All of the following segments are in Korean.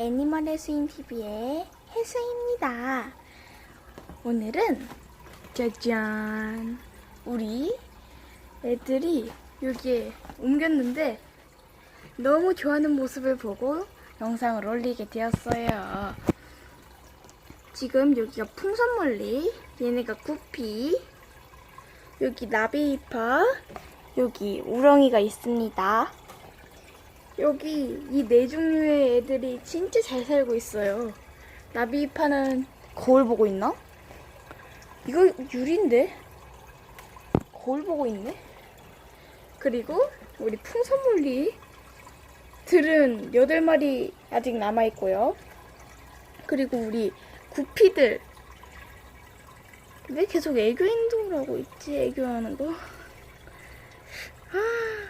애니멀의 스인 TV의 혜수입니다. 오늘은 짜잔 우리 애들이 여기에 옮겼는데 너무 좋아하는 모습을 보고 영상을 올리게 되었어요. 지금 여기가 풍선멀리, 얘네가 구피, 여기 나비이파, 여기 우렁이가 있습니다. 여기 이 네 종류의 애들이 진짜 잘 살고 있어요. 나비이파는 거울 보고 있나? 이거 유리인데? 거울 보고 있네? 그리고 우리 풍선물리 들은 8마리 아직 남아있고요. 그리고 우리 구피들 왜 계속 애교 행동을 하고 있지? 애교하는 거? 아,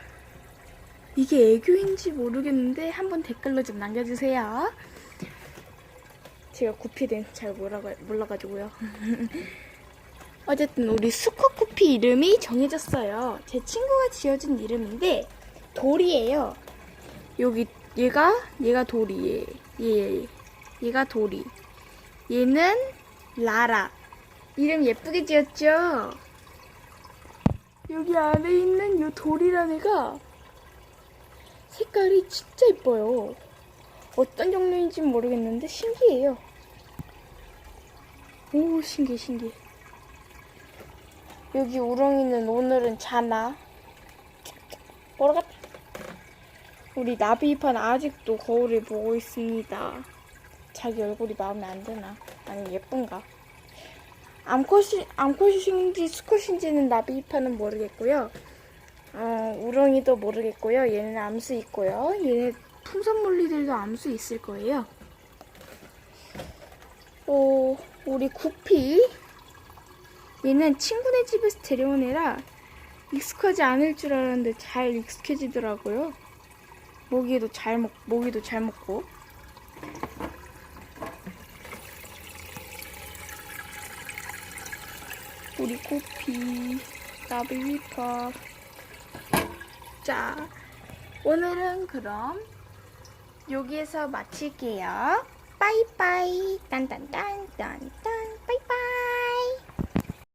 이게 애교인지 모르겠는데 한번 댓글로 좀 남겨주세요. 제가 구피는 잘 몰라가, 몰라가지고요. 어쨌든 우리 수컷 구피 이름이 정해졌어요. 제 친구가 지어준 이름인데 돌이에요. 여기 얘가 얘가 돌이 얘, 얘 얘가 돌이 얘는 라라 이름 예쁘게 지었죠? 여기 안에 있는 요 돌이라는 애가 색깔이 진짜 예뻐요. 어떤 종류인지 모르겠는데 신기해요. 오 신기해 신기해. 여기 우렁이는 오늘은 자나. 뭐라갔다. 우리 나비판 아직도 거울을 보고 있습니다. 자기 얼굴이 마음에 안 드나? 아니 예쁜가? 암컷이, 암컷인지 수컷인지는 나비판은 모르겠고요. 어, 우렁이도 모르겠고요. 얘는 암수 있고요. 얘네 풍선물리들도 암수 있을 거예요. 어, 우리 구피. 얘는 친구네 집에서 데려온 애라 익숙하지 않을 줄 알았는데 잘 익숙해지더라고요. 모기도 잘 먹, 모기도 잘 먹고. 우리 코피, 나비위파. 자, 오늘은 그럼 여기에서 마칠게요. 빠이빠이. 딴딴딴딴딴.